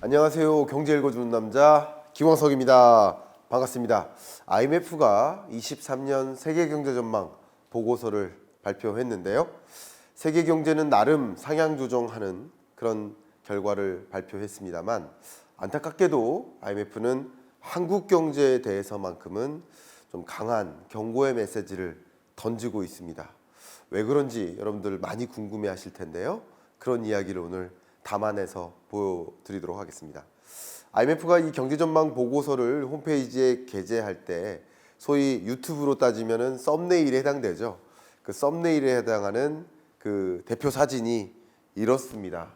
안녕하세요. 경제 읽어주는 남자 김광석입니다. 반갑습니다. IMF가 23년 세계 경제 전망 보고서를 발표했는데요. 세계 경제는 나름 상향 조정하는 그런 결과를 발표했습니다만 안타깝게도 IMF는 한국 경제에 대해서만큼은 좀 강한 경고의 메시지를 던지고 있습니다. 왜 그런지 여러분들 많이 궁금해 하실 텐데요. 그런 이야기를 오늘 담아내서 보여드리도록 하겠습니다. IMF가 이 경제 전망 보고서를 홈페이지에 게재할 때 소위 유튜브로 따지면은 썸네일에 해당되죠. 그 썸네일에 해당하는 그 대표 사진이 이렇습니다.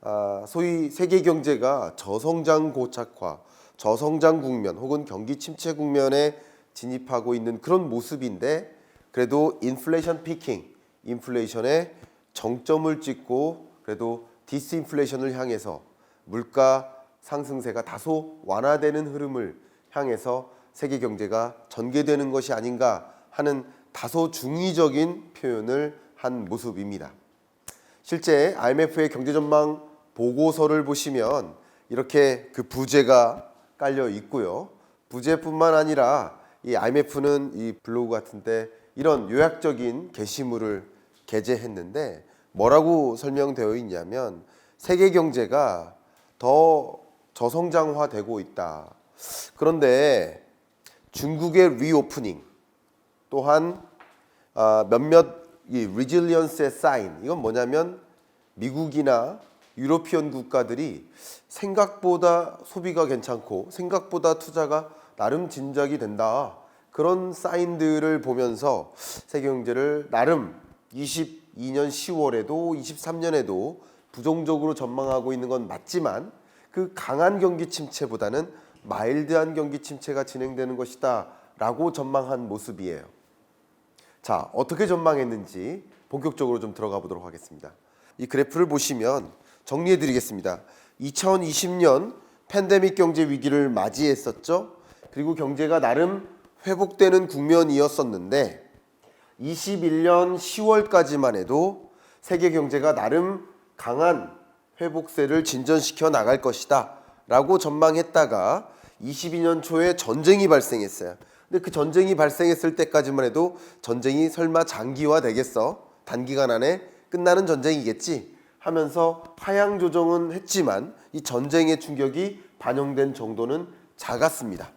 아, 소위 세계 경제가 저성장 고착화, 저성장 국면 혹은 경기 침체 국면에 진입하고 있는 그런 모습인데 그래도 인플레이션 피킹, 인플레이션의 정점을 찍고 그래도 디스인플레이션을 향해서 물가 상승세가 다소 완화되는 흐름을 향해서 세계 경제가 전개되는 것이 아닌가 하는 다소 중의적인 표현을 한 모습입니다. 실제 IMF의 경제 전망 보고서를 보시면 이렇게 그 부제가 깔려 있고요. 부제뿐만 아니라 이 IMF는 이 블로그 같은데 이런 요약적인 게시물을 게재했는데 뭐라고 설명되어 있냐면 세계 경제가 더 저성장화되고 있다. 그런데 중국의 리오프닝 또한 아, 몇몇 이 리질리언스의 사인 이건 뭐냐면 미국이나 유로피언 국가들이 생각보다 소비가 괜찮고 생각보다 투자가 나름 진작이 된다 그런 사인들을 보면서 세계 경제를 나름 22년 10월에도 23년에도 부정적으로 전망하고 있는 건 맞지만 그 강한 경기 침체보다는 마일드한 경기 침체가 진행되는 것이다 라고 전망한 모습이에요. 자, 어떻게 전망했는지 본격적으로 좀 들어가 보도록 하겠습니다. 이 그래프를 보시면 정리해 드리겠습니다. 2020년 팬데믹 경제 위기를 맞이했었죠. 그리고 경제가 나름 회복되는 국면이었었는데 21년 10월까지만 해도 세계 경제가 나름 강한 회복세를 진전시켜 나갈 것이다 라고 전망했다가 22년 초에 전쟁이 발생했어요. 근데 그 전쟁이 발생했을 때까지만 해도 전쟁이 설마 장기화 되겠어? 단기간 안에 끝나는 전쟁이겠지? 하면서 하향 조정은 했지만 이 전쟁의 충격이 반영된 정도는 작았습니다.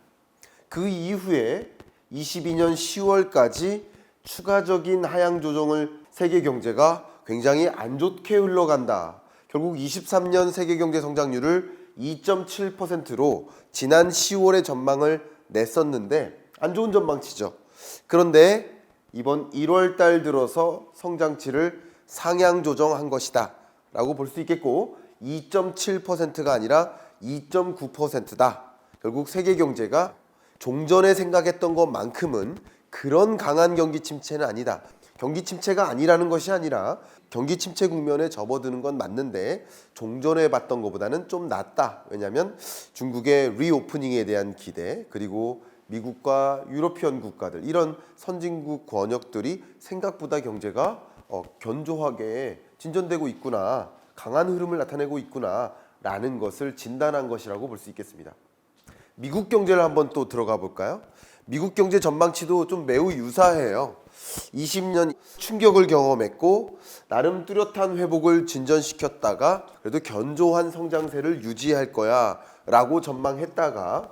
그 이후에 22년 10월까지 추가적인 하향 조정을 세계 경제가 굉장히 안 좋게 흘러간다. 결국 23년 세계 경제 성장률을 2.7%로 지난 10월에 전망을 냈었는데 안 좋은 전망치죠. 그런데 이번 1월 달 들어서 성장치를 상향 조정한 것이다. 라고 볼 수 있겠고 2.7%가 아니라 2.9%다. 결국 세계 경제가 종전에 생각했던 것만큼은 그런 강한 경기 침체는 아니다. 경기 침체가 아니라는 것이 아니라 경기 침체 국면에 접어드는 건 맞는데 종전에 봤던 것보다는 좀 낫다. 왜냐하면 중국의 리오프닝에 대한 기대 그리고 미국과 유로피언 국가들 이런 선진국 권역들이 생각보다 경제가 어, 견조하게 진전되고 있구나 강한 흐름을 나타내고 있구나라는 것을 진단한 것이라고 볼 수 있겠습니다. 미국 경제를 한번 또 들어가 볼까요? 미국 경제 전망치도 좀 매우 유사해요. 20년 충격을 경험했고 나름 뚜렷한 회복을 진전시켰다가 그래도 견조한 성장세를 유지할 거야라고 전망했다가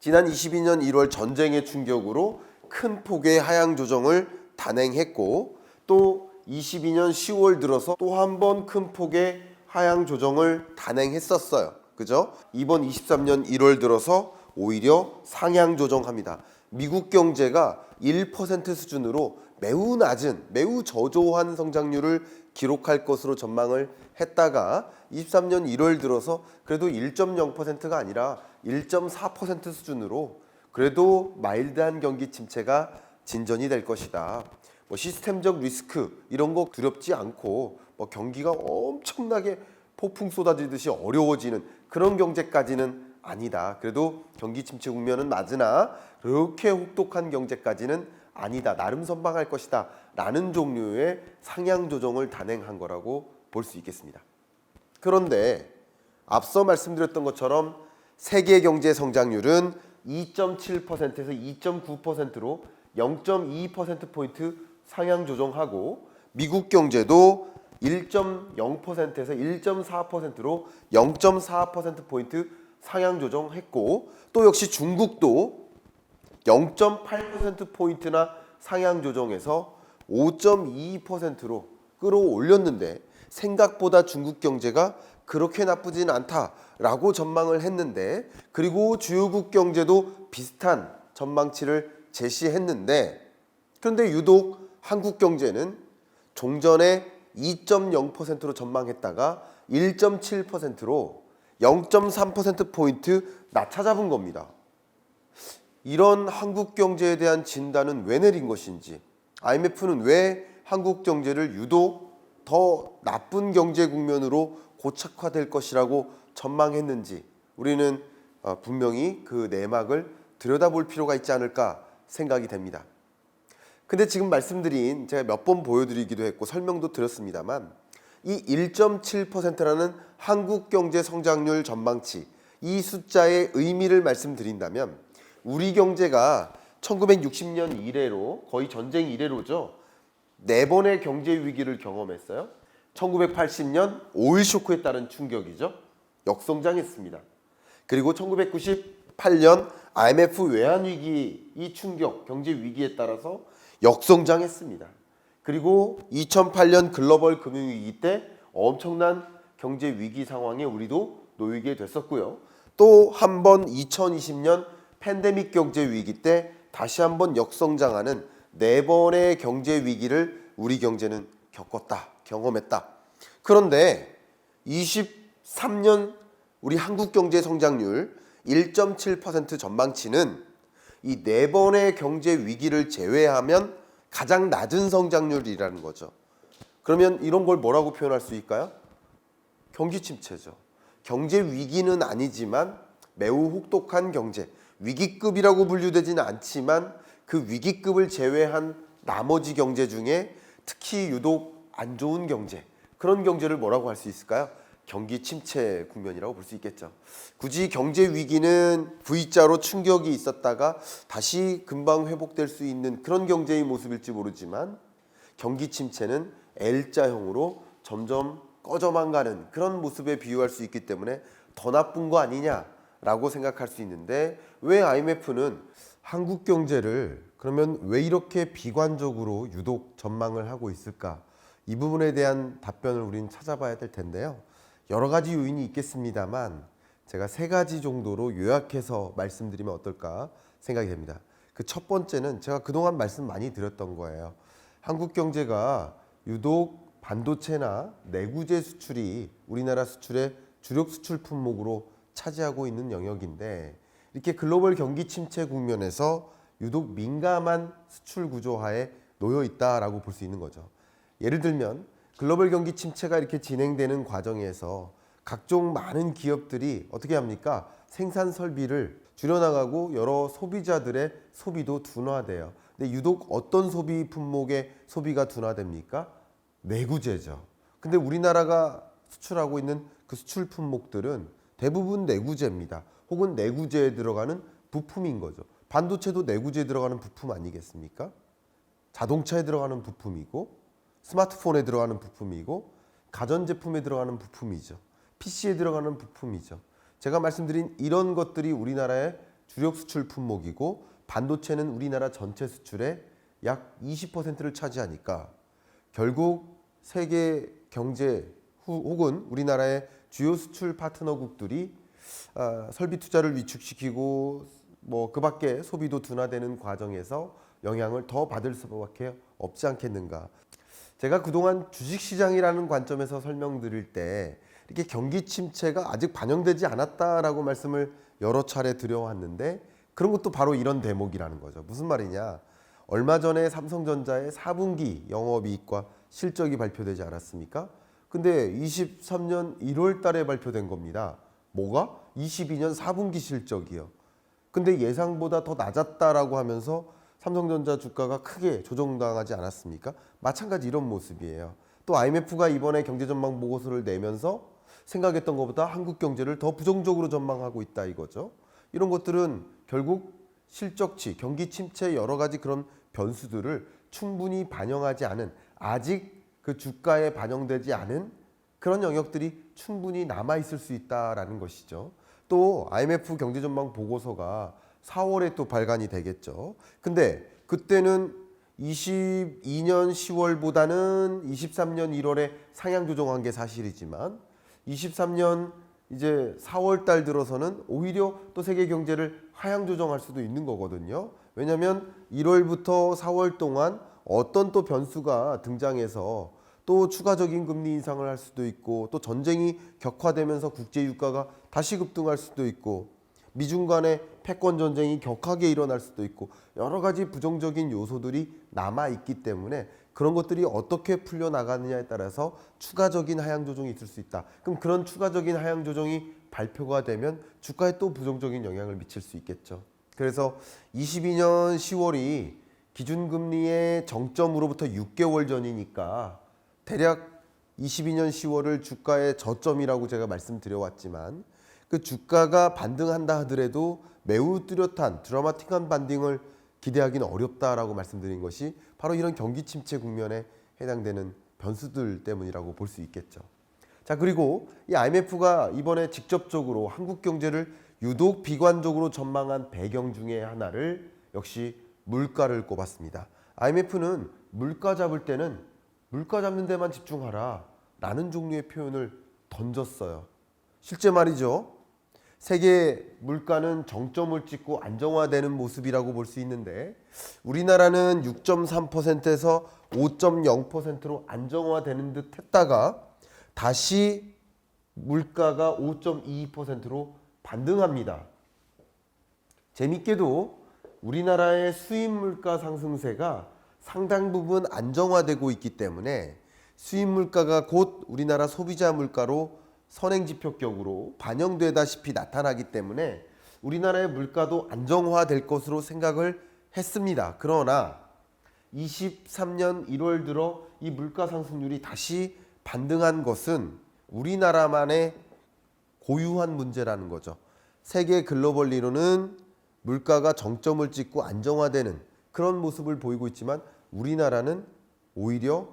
지난 22년 1월 전쟁의 충격으로 큰 폭의 하향 조정을 단행했고 또 22년 10월 들어서 또 한 번 큰 폭의 하향 조정을 단행했었어요. 그죠? 이번 23년 1월 들어서 오히려 상향 조정합니다. 미국 경제가 1% 수준으로 매우 낮은, 매우 저조한 성장률을 기록할 것으로 전망을 했다가 23년 1월 들어서 그래도 1.0%가 아니라 1.4% 수준으로 그래도 마일드한 경기 침체가 진전이 될 것이다. 뭐 시스템적 리스크 이런 거 두렵지 않고 뭐 경기가 엄청나게 폭풍 쏟아지듯이 어려워지는 그런 경제까지는 아니다. 그래도 경기 침체 국면은 맞으나 그렇게 혹독한 경제까지는 아니다. 나름 선방할 것이다. 라는 종류의 상향 조정을 단행한 거라고 볼 수 있겠습니다. 그런데 앞서 말씀드렸던 것처럼 세계 경제 성장률은 2.7%에서 2.9%로 0.2% 포인트 상향 조정하고 미국 경제도 1.0%에서 1.4%로 0.4% 포인트 상향 조정했고 또 역시 중국도 0.8% 포인트나 상향 조정해서 5.22%로 끌어올렸는데 생각보다 중국 경제가 그렇게 나쁘진 않다라고 전망을 했는데 그리고 주요국 경제도 비슷한 전망치를 제시했는데 그런데 유독 한국 경제는 종전에 2.0%로 전망했다가 1.7%로 0.3% 포인트 낮춰잡은 겁니다. 이런 한국 경제에 대한 진단은 왜 내린 것인지, IMF는 왜 한국 경제를 유독 더 나쁜 경제 국면으로 고착화될 것이라고 전망했는지 우리는 어, 분명히 그 내막을 들여다볼 필요가 있지 않을까 생각이 됩니다. 근데 지금 말씀드린 제가 몇 번 보여드리기도 했고 설명도 드렸습니다만 이 1.7%라는 한국 경제 성장률 전망치 이 숫자의 의미를 말씀드린다면 우리 경제가 1960년 이래로 거의 전쟁 이래로죠 네 번의 경제 위기를 경험했어요. 1980년 오일 쇼크에 따른 충격이죠. 역성장했습니다. 그리고 1998년 IMF 외환 위기 이 충격 경제 위기에 따라서 역성장했습니다. 그리고 2008년 글로벌 금융 위기 때 엄청난 경제 위기 상황에 우리도 놓이게 됐었고요. 또 한 번 2020년 팬데믹 경제 위기 때 다시 한 번 역성장하는 네 번의 경제 위기를 우리 경제는 겪었다, 경험했다. 그런데 23년 우리 한국 경제 성장률 1.7% 전망치는 이 네 번의 경제 위기를 제외하면 가장 낮은 성장률이라는 거죠. 그러면 이런 걸 뭐라고 표현할 수 있을까요? 경기 침체죠. 경제 위기는 아니지만 매우 혹독한 경제, 위기급이라고 분류되지는 않지만 그 위기급을 제외한 나머지 경제 중에 특히 유독 안 좋은 경제, 그런 경제를 뭐라고 할 수 있을까요? 경기 침체 국면이라고 볼 수 있겠죠. 굳이 경제 위기는 V자로 충격이 있었다가 다시 금방 회복될 수 있는 그런 경제의 모습일지 모르지만 경기 침체는 L자형으로 점점 꺼져만 가는 그런 모습에 비유할 수 있기 때문에 더 나쁜 거 아니냐라고 생각할 수 있는데 왜 IMF는 한국 경제를 그러면 왜 이렇게 비관적으로 유독 전망을 하고 있을까? 이 부분에 대한 답변을 우리는 찾아봐야 될 텐데요. 여러 가지 요인이 있겠습니다만 제가 세 가지 정도로 요약해서 말씀드리면 어떨까 생각이 됩니다. 그 첫 번째는 제가 그동안 말씀 많이 드렸던 거예요. 한국 경제가 유독 반도체나 내구재 수출이 우리나라 수출의 주력 수출 품목으로 차지하고 있는 영역인데 이렇게 글로벌 경기 침체 국면에서 유독 민감한 수출 구조하에 놓여 있다라고 볼 수 있는 거죠. 예를 들면 글로벌 경기 침체가 이렇게 진행되는 과정에서 각종 많은 기업들이 어떻게 합니까? 생산 설비를 줄여나가고 여러 소비자들의 소비도 둔화돼요. 근데 유독 어떤 소비 품목의 소비가 둔화됩니까? 내구재죠. 근데 우리나라가 수출하고 있는 그 수출 품목들은 대부분 내구재입니다. 혹은 내구재에 들어가는 부품인 거죠. 반도체도 내구재에 들어가는 부품 아니겠습니까? 자동차에 들어가는 부품이고 스마트폰에 들어가는 부품이고 가전제품에 들어가는 부품이죠. PC에 들어가는 부품이죠. 제가 말씀드린 이런 것들이 우리나라의 주력 수출 품목이고 반도체는 우리나라 전체 수출의 약 20%를 차지하니까 결국 세계 경제 후, 혹은 우리나라의 주요 수출 파트너국들이 아, 설비 투자를 위축시키고 뭐 그밖에 소비도 둔화되는 과정에서 영향을 더 받을 수밖에 없지 않겠는가. 제가 그동안 주식시장이라는 관점에서 설명드릴 때 이렇게 경기 침체가 아직 반영되지 않았다라고 말씀을 여러 차례 드려왔는데 그런 것도 바로 이런 대목이라는 거죠. 무슨 말이냐? 얼마 전에 삼성전자의 4분기 영업이익과 실적이 발표되지 않았습니까? 근데 23년 1월 달에 발표된 겁니다. 뭐가? 22년 4분기 실적이요. 근데 예상보다 더 낮았다라고 하면서 삼성전자 주가가 크게 조정당하지 않았습니까? 마찬가지 이런 모습이에요. 또 IMF가 이번에 경제 전망 보고서를 내면서 생각했던 것보다 한국 경제를 더 부정적으로 전망하고 있다 이거죠. 이런 것들은 결국 실적치, 경기 침체 여러 가지 그런 변수들을 충분히 반영하지 않은 아직 그 주가에 반영되지 않은 그런 영역들이 충분히 남아 있을 수 있다라는 것이죠. 또 IMF 경제 전망 보고서가 4월에 또 발간이 되겠죠. 근데 그때는 22년 10월보다는 23년 1월에 상향 조정한 게 사실이지만 23년 이제 4월 달 들어서는 오히려 또 세계 경제를 하향 조정할 수도 있는 거거든요. 왜냐하면 1월부터 4월 동안 어떤 또 변수가 등장해서 또 추가적인 금리 인상을 할 수도 있고 또 전쟁이 격화되면서 국제 유가가 다시 급등할 수도 있고 미중 간의 패권 전쟁이 격하게 일어날 수도 있고 여러 가지 부정적인 요소들이 남아 있기 때문에 그런 것들이 어떻게 풀려 나가느냐에 따라서 추가적인 하향 조정이 있을 수 있다. 그럼 그런 추가적인 하향 조정이 발표가 되면 주가에 또 부정적인 영향을 미칠 수 있겠죠. 그래서 22년 10월이 기준금리의 정점으로부터 6개월 전이니까 대략 22년 10월을 주가의 저점이라고 제가 말씀드려왔지만 그 주가가 반등한다 하더라도 매우 뚜렷한 드라마틱한 반등을 기대하기는 어렵다라고 말씀드린 것이 바로 이런 경기 침체 국면에 해당되는 변수들 때문이라고 볼 수 있겠죠. 자 그리고 이 IMF가 이번에 직접적으로 한국 경제를 유독 비관적으로 전망한 배경 중에 하나를 역시 물가를 꼽았습니다. IMF는 물가 잡을 때는 물가 잡는 데만 집중하라 라는 종류의 표현을 던졌어요. 실제 말이죠. 세계 물가는 정점을 찍고 안정화되는 모습이라고 볼 수 있는데 우리나라는 6.3%에서 5.0%로 안정화되는 듯 했다가 다시 물가가 5.22%로 반등합니다. 재밌게도 우리나라의 수입 물가 상승세가 상당 부분 안정화되고 있기 때문에 수입 물가가 곧 우리나라 소비자 물가로 선행지표격으로 반영되다시피 나타나기 때문에 우리나라의 물가도 안정화될 것으로 생각을 했습니다. 그러나 23년 1월 들어 이 물가 상승률이 다시 반등한 것은 우리나라만의 고유한 문제라는 거죠. 세계 글로벌리로는 물가가 정점을 찍고 안정화되는 그런 모습을 보이고 있지만 우리나라는 오히려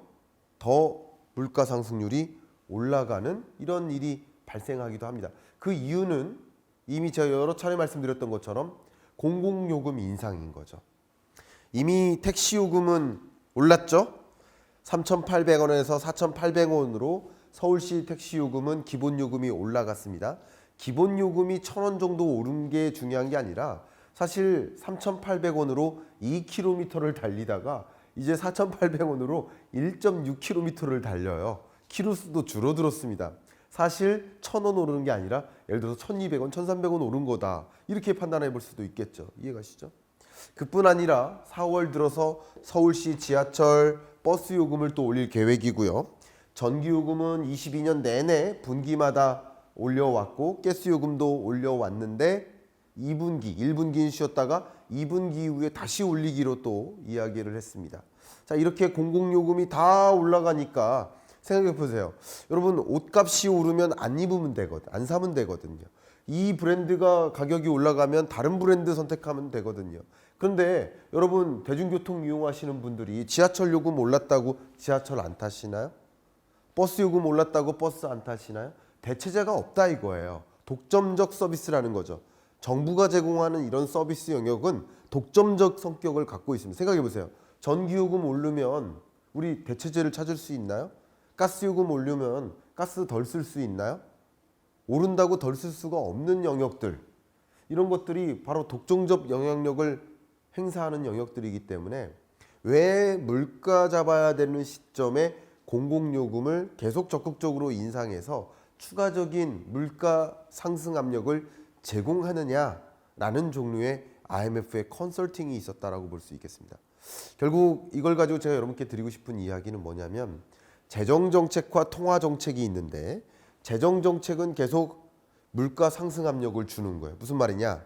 더 물가 상승률이 올라가는 이런 일이 발생하기도 합니다. 그 이유는 이미 제가 여러 차례 말씀드렸던 것처럼 공공요금 인상인 거죠. 이미 택시 요금은 올랐죠. 3,800원에서 4,800원으로 서울시 택시 요금은 기본 요금이 올라갔습니다. 기본 요금이 1,000원 정도 오른 게 중요한 게 아니라 사실 3,800원으로 2km를 달리다가 이제 4,800원으로 1.6km를 달려요. 키로수도 줄어들었습니다. 사실 1,000원 오르는 게 아니라 예를 들어서 1,200원, 1,300원 오른 거다. 이렇게 판단해 볼 수도 있겠죠. 이해가시죠? 그뿐 아니라 4월 들어서 서울시 지하철 버스 요금을 또 올릴 계획이고요. 전기 요금은 22년 내내 분기마다 올려왔고 가스 요금도 올려왔는데 2분기, 1분기는 쉬었다가 2분기 이후에 다시 올리기로 또 이야기를 했습니다. 자, 이렇게 공공요금이 다 올라가니까 생각해 보세요. 여러분 옷값이 오르면 안 입으면 되거든. 안 사면 되거든요. 이 브랜드가 가격이 올라가면 다른 브랜드 선택하면 되거든요. 그런데 여러분 대중교통 이용하시는 분들이 지하철 요금 올랐다고 지하철 안 타시나요? 버스 요금 올랐다고 버스 안 타시나요? 대체제가 없다 이거예요. 독점적 서비스라는 거죠. 정부가 제공하는 이런 서비스 영역은 독점적 성격을 갖고 있습니다. 생각해 보세요. 전기요금 오르면 우리 대체제를 찾을 수 있나요? 가스 요금 오르면 가스 덜 쓸 수 있나요? 오른다고 덜 쓸 수가 없는 영역들 이런 것들이 바로 독점적 영향력을 행사하는 영역들이기 때문에 왜 물가 잡아야 되는 시점에 공공요금을 계속 적극적으로 인상해서 추가적인 물가 상승 압력을 제공하느냐라는 종류의 IMF의 컨설팅이 있었다라고 볼 수 있겠습니다. 결국 이걸 가지고 제가 여러분께 드리고 싶은 이야기는 뭐냐면 재정 정책과 통화 정책이 있는데 재정 정책은 계속 물가 상승 압력을 주는 거예요. 무슨 말이냐?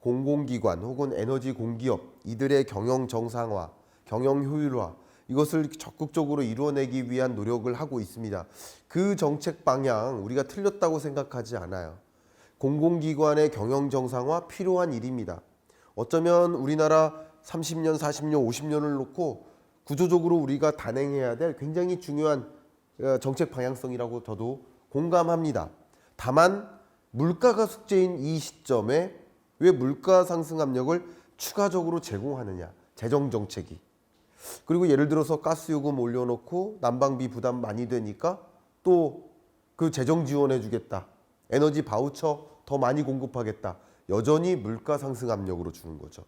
공공기관 혹은 에너지 공기업 이들의 경영 정상화, 경영 효율화 이것을 적극적으로 이루어내기 위한 노력을 하고 있습니다. 그 정책 방향 우리가 틀렸다고 생각하지 않아요. 공공기관의 경영 정상화 필요한 일입니다. 어쩌면 우리나라 30년, 40년, 50년을 놓고 구조적으로 우리가 단행해야 될 굉장히 중요한 어, 정책 방향성이라고 저도 공감합니다. 다만 물가가 숙제인 이 시점에 왜 물가 상승 압력을 추가적으로 제공하느냐? 재정 정책이. 그리고 예를 들어서 가스 요금 올려놓고 난방비 부담 많이 되니까 또 그 재정 지원해 주겠다. 에너지 바우처 더 많이 공급하겠다. 여전히 물가 상승 압력으로 주는 거죠.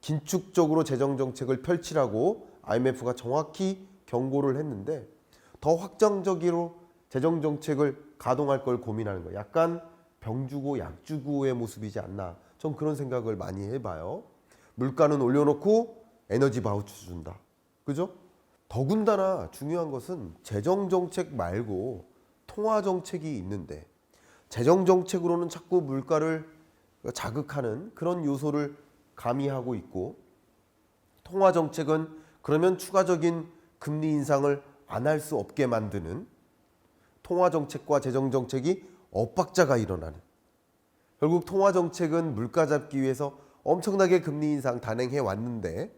긴축적으로 재정 정책을 펼치라고 IMF가 정확히 경고를 했는데 더 확정적으로 재정 정책을 가동할 걸 고민하는 거. 약간 병주고 약주고의 모습이지 않나. 전 그런 생각을 많이 해봐요. 물가는 올려놓고 에너지 바우처 준다. 그죠? 더군다나 중요한 것은 재정 정책 말고 통화 정책이 있는데 재정 정책으로는 자꾸 물가를 자극하는 그런 요소를 가미하고 있고 통화 정책은 그러면 추가적인 금리 인상을 안 할 수 없게 만드는 통화 정책과 재정 정책이 엇박자가 일어나는. 결국 통화 정책은 물가 잡기 위해서 엄청나게 금리 인상 단행해 왔는데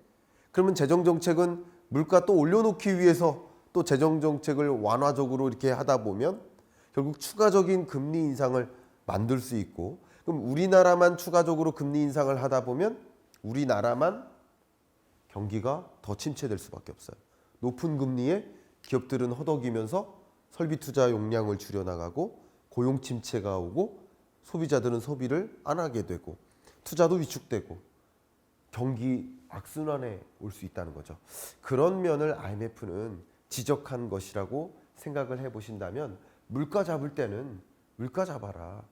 그러면 재정 정책은 물가 또 올려놓기 위해서 또 재정 정책을 완화적으로 이렇게 하다 보면 결국 추가적인 금리 인상을 만들 수 있고 그럼 우리나라만 추가적으로 금리 인상을 하다 보면 우리나라만 경기가 더 침체될 수밖에 없어요. 높은 금리에 기업들은 허덕이면서 설비 투자 용량을 줄여 나가고 고용 침체가 오고 소비자들은 소비를 안 하게 되고 투자도 위축되고 경기 악순환에 올 수 있다는 거죠. 그런 면을 IMF는 지적한 것이라고 생각을 해 보신다면 물가 잡을 때는 물가 잡아라.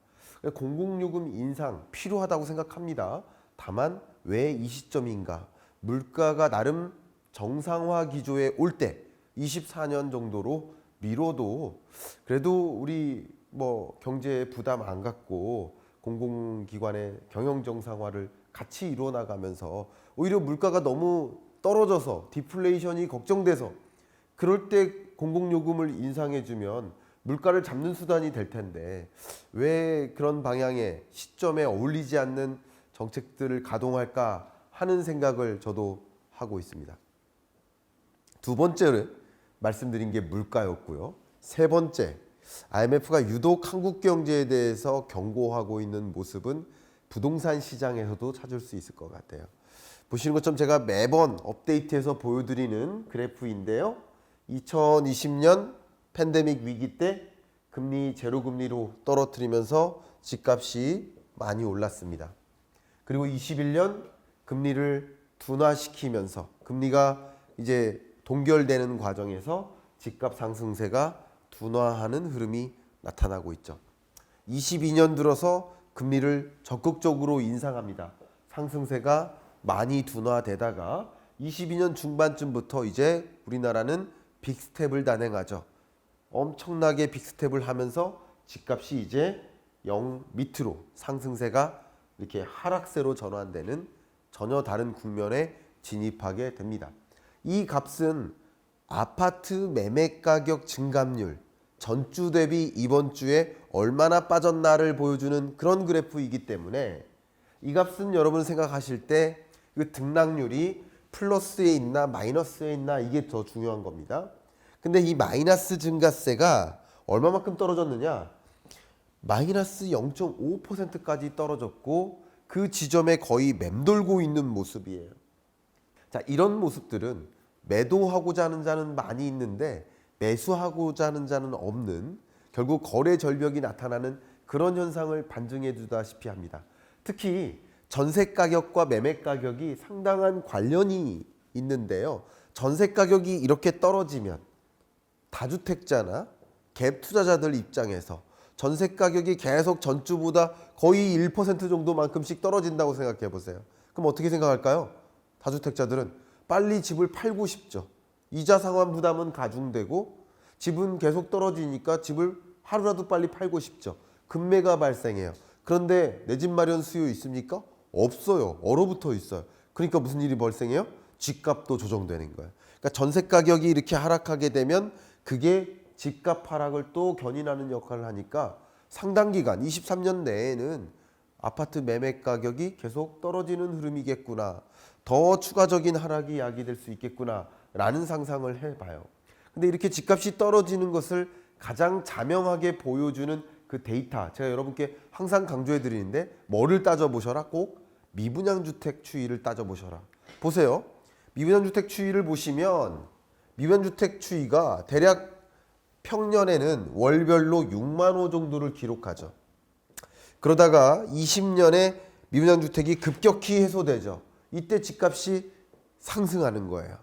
공공요금 인상 필요하다고 생각합니다. 다만 왜 이 시점인가? 물가가 나름 정상화 기조에 올 때 24년 정도로 미뤄도 그래도 우리 뭐 경제에 부담 안 갖고 공공기관의 경영 정상화를 같이 이루어 나가면서 오히려 물가가 너무 떨어져서 디플레이션이 걱정돼서 그럴 때 공공요금을 인상해 주면 물가를 잡는 수단이 될 텐데 왜 그런 방향의 시점에 어울리지 않는 정책들을 가동할까 하는 생각을 저도 하고 있습니다. 두 번째로 말씀드린 게 물가였고요. 세 번째, IMF가 유독 한국 경제에 대해서 경고하고 있는 모습은 부동산 시장에서도 찾을 수 있을 것 같아요. 보시는 것처럼 제가 매번 업데이트해서 보여드리는 그래프인데요. 2020년 팬데믹 위기 때 금리 제로 금리로 떨어뜨리면서 집값이 많이 올랐습니다. 그리고 21년 금리를 둔화시키면서 금리가 이제 동결되는 과정에서 집값 상승세가 둔화하는 흐름이 나타나고 있죠. 22년 들어서 금리를 적극적으로 인상합니다. 상승세가 많이 둔화되다가 22년 중반쯤부터 이제 우리나라는 빅스텝을 단행하죠. 엄청나게 빅스텝을 하면서 집값이 이제 0 밑으로 상승세가 이렇게 하락세로 전환되는 전혀 다른 국면에 진입하게 됩니다. 이 값은 아파트 매매 가격 증감률 전주 대비 이번 주에 얼마나 빠졌나를 보여주는 그런 그래프이기 때문에 이 값은 여러분 생각하실 때 그 등락률이 플러스에 있나 마이너스에 있나 이게 더 중요한 겁니다. 근데 이 마이너스 증가세가 얼마만큼 떨어졌느냐? 마이너스 0.5%까지 떨어졌고 그 지점에 거의 맴돌고 있는 모습이에요. 자, 이런 모습들은 매도하고자 하는 자는 많이 있는데 매수하고자 하는 자는 없는 결국 거래 절벽이 나타나는 그런 현상을 반증해 주다시피 합니다. 특히 전세 가격과 매매 가격이 상당한 관련이 있는데요. 전세 가격이 이렇게 떨어지면 다주택자나 갭 투자자들 입장에서 전세 가격이 계속 전주보다 거의 1% 정도만큼씩 떨어진다고 생각해 보세요. 그럼 어떻게 생각할까요? 다주택자들은 빨리 집을 팔고 싶죠. 이자 상환 부담은 가중되고 집은 계속 떨어지니까 집을 하루라도 빨리 팔고 싶죠. 급매가 발생해요. 그런데 내 집 마련 수요 있습니까? 없어요. 얼어붙어 있어요. 그러니까 무슨 일이 발생해요? 집값도 조정되는 거예요. 그러니까 전세 가격이 이렇게 하락하게 되면 그게 집값 하락을 또 견인하는 역할을 하니까 상당 기간 23년 내에는 아파트 매매 가격이 계속 떨어지는 흐름이겠구나. 더 추가적인 하락이 야기될 수 있겠구나라는 상상을 해봐요. 근데 이렇게 집값이 떨어지는 것을 가장 자명하게 보여주는 그 데이터 제가 여러분께 항상 강조해 드리는데 뭐를 따져 보셔라 꼭 미분양 주택 추이를 따져 보셔라. 보세요. 미분양 주택 추이를 보시면 미분양 주택 추이가 대략 평년에는 월별로 6만 호 정도를 기록하죠. 그러다가 20년에 미분양 주택이 급격히 해소되죠. 이때 집값이 상승하는 거예요.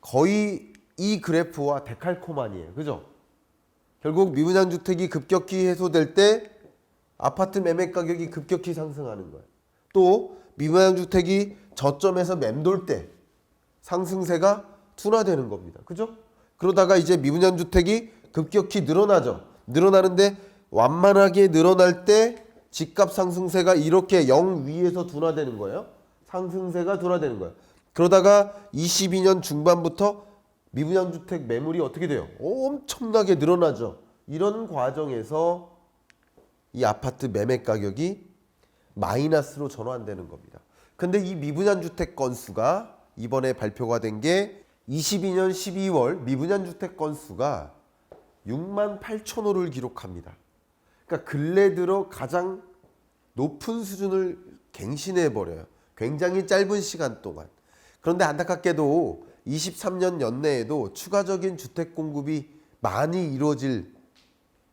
거의 이 그래프와 데칼코만이에요. 그죠? 결국 미분양 주택이 급격히 해소될 때 아파트 매매 가격이 급격히 상승하는 거예요. 또 미분양 주택이 저점에서 맴돌 때 상승세가 둔화되는 겁니다. 그죠? 그러다가 이제 미분양 주택이 급격히 늘어나죠. 늘어나는데 완만하게 늘어날 때 집값 상승세가 이렇게 0 위에서 둔화되는 거예요. 상승세가 둔화되는 거예요. 그러다가 22년 중반부터 미분양 주택 매물이 어떻게 돼요? 엄청나게 늘어나죠. 이런 과정에서 이 아파트 매매 가격이 마이너스로 전환되는 겁니다. 근데 이 미분양 주택 건수가 이번에 발표가 된 게 22년 12월 미분양 주택 건수가 6만 8천 호를 기록합니다. 그러니까 근래 들어 가장 높은 수준을 갱신해 버려요. 굉장히 짧은 시간 동안. 그런데 안타깝게도 23년 연내에도 추가적인 주택 공급이 많이 이루어질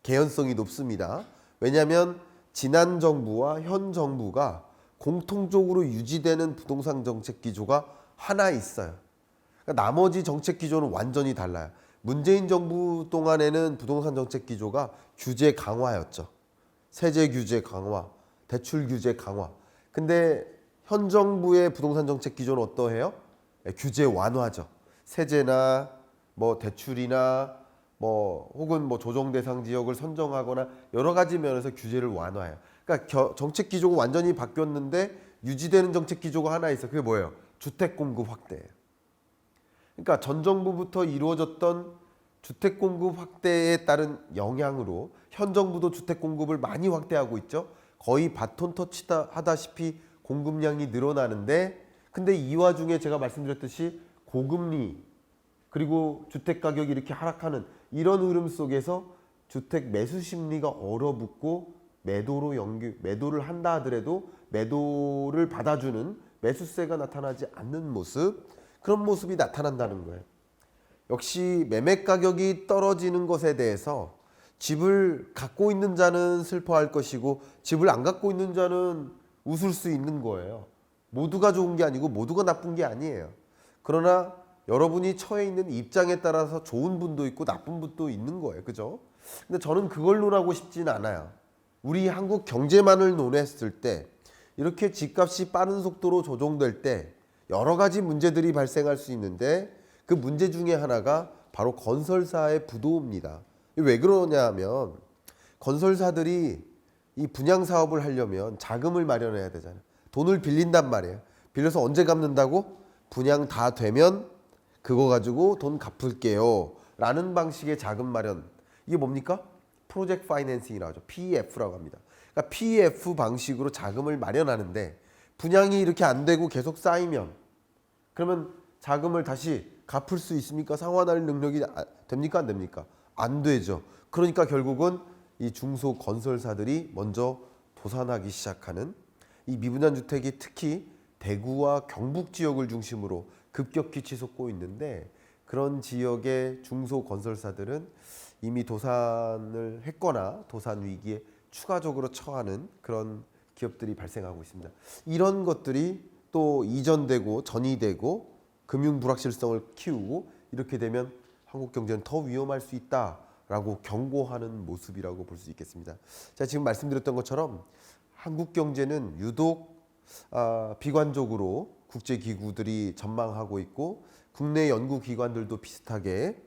개연성이 높습니다. 왜냐하면 지난 정부와 현 정부가 공통적으로 유지되는 부동산 정책 기조가 하나 있어요. 그러니까 나머지 정책 기조는 완전히 달라요. 문재인 정부 동안에는 부동산 정책 기조가 규제 강화였죠. 세제 규제 강화, 대출 규제 강화. 근데 현 정부의 부동산 정책 기조는 어떠해요? 예, 규제 완화죠. 세제나 뭐 대출이나 뭐 혹은 뭐 조정 대상 지역을 선정하거나 여러 가지 면에서 규제를 완화해요. 그러니까 겨- 정책 기조가 완전히 바뀌었는데 유지되는 정책 기조가 하나 있어. 그게 뭐예요? 주택 공급 확대예요. 그러니까 전 정부부터 이루어졌던 주택 공급 확대에 따른 영향으로 현 정부도 주택 공급을 많이 확대하고 있죠. 거의 바톤 터치다 하다시피 공급량이 늘어나는데 근데 이 와중에 제가 말씀드렸듯이 고금리 그리고 주택 가격이 이렇게 하락하는 이런 흐름 속에서 주택 매수 심리가 얼어붙고 매도로 연기 매도를 한다 하더라도 매도를 받아주는 매수세가 나타나지 않는 모습 그런 모습이 나타난다는 거예요. 역시 매매 가격이 떨어지는 것에 대해서 집을 갖고 있는 자는 슬퍼할 것이고 집을 안 갖고 있는 자는 웃을 수 있는 거예요. 모두가 좋은 게 아니고 모두가 나쁜 게 아니에요. 그러나 여러분이 처해 있는 입장에 따라서 좋은 분도 있고 나쁜 분도 있는 거예요. 그죠? 근데 저는 그걸 논하고 싶진 않아요. 우리 한국 경제만을 논했을 때 이렇게 집값이 빠른 속도로 조정될 때 여러 가지 문제들이 발생할 수 있는데 그 문제 중에 하나가 바로 건설사의 부도입니다. 왜 그러냐 하면 건설사들이 이 분양 사업을 하려면 자금을 마련해야 되잖아요. 돈을 빌린단 말이에요. 빌려서 언제 갚는다고? 분양 다 되면 그거 가지고 돈 갚을게요. 라는 방식의 자금 마련. 이게 뭡니까? 프로젝트 파이낸싱이라고 하죠. PEF라고 합니다. 그러니까 PEF 방식으로 자금을 마련하는데 분양이 이렇게 안 되고 계속 쌓이면 그러면 자금을 다시 갚을 수 있습니까? 상환할 능력이 아- 됩니까? 안 됩니까? 안 되죠. 그러니까 결국은 이 중소 건설사들이 먼저 도산하기 시작하는 이 미분양 주택이 특히 대구와 경북 지역을 중심으로 급격히 치솟고 있는데 그런 지역의 중소 건설사들은 이미 도산을 했거나 도산 위기에 추가적으로 처하는 그런 기업들이 발생하고 있습니다. 이런 것들이 또 이전되고 전이되고 금융 불확실성을 키우고 이렇게 되면 한국 경제는 더 위험할 수 있다라고 경고하는 모습이라고 볼 수 있겠습니다. 자, 지금 말씀드렸던 것처럼 한국 경제는 유독 아, 비관적으로 국제 기구들이 전망하고 있고 국내 연구 기관들도 비슷하게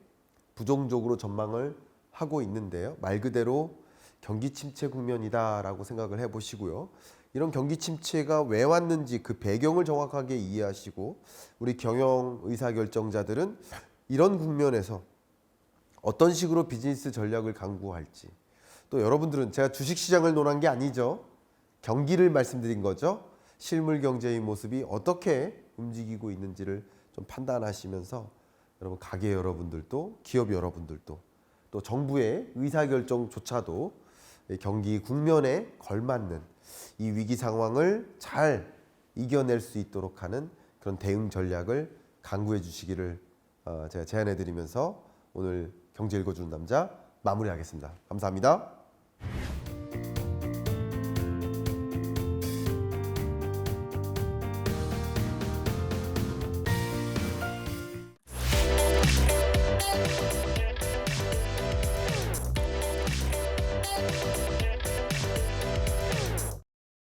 부정적으로 전망을 하고 있는데요. 말 그대로 경기 침체 국면이다라고 생각을 해 보시고요. 이런 경기 침체가 왜 왔는지 그 배경을 정확하게 이해하시고 우리 경영 의사 결정자들은 이런 국면에서 어떤 식으로 비즈니스 전략을 강구할지 또 여러분들은 제가 주식 시장을 논한 게 아니죠. 경기를 말씀드린 거죠. 실물 경제의 모습이 어떻게 움직이고 있는지를 좀 판단하시면서 여러분 가게 여러분들도 기업 여러분들도 또 정부의 의사 결정조차도 이 경기 국면에 걸맞는 이 위기 상황을 잘 이겨낼 수 있도록 하는 그런 대응 전략을 강구해 주시기를 어, 제가 제안해 드리면서 오늘 경제 읽어주는 남자 마무리하겠습니다. 감사합니다.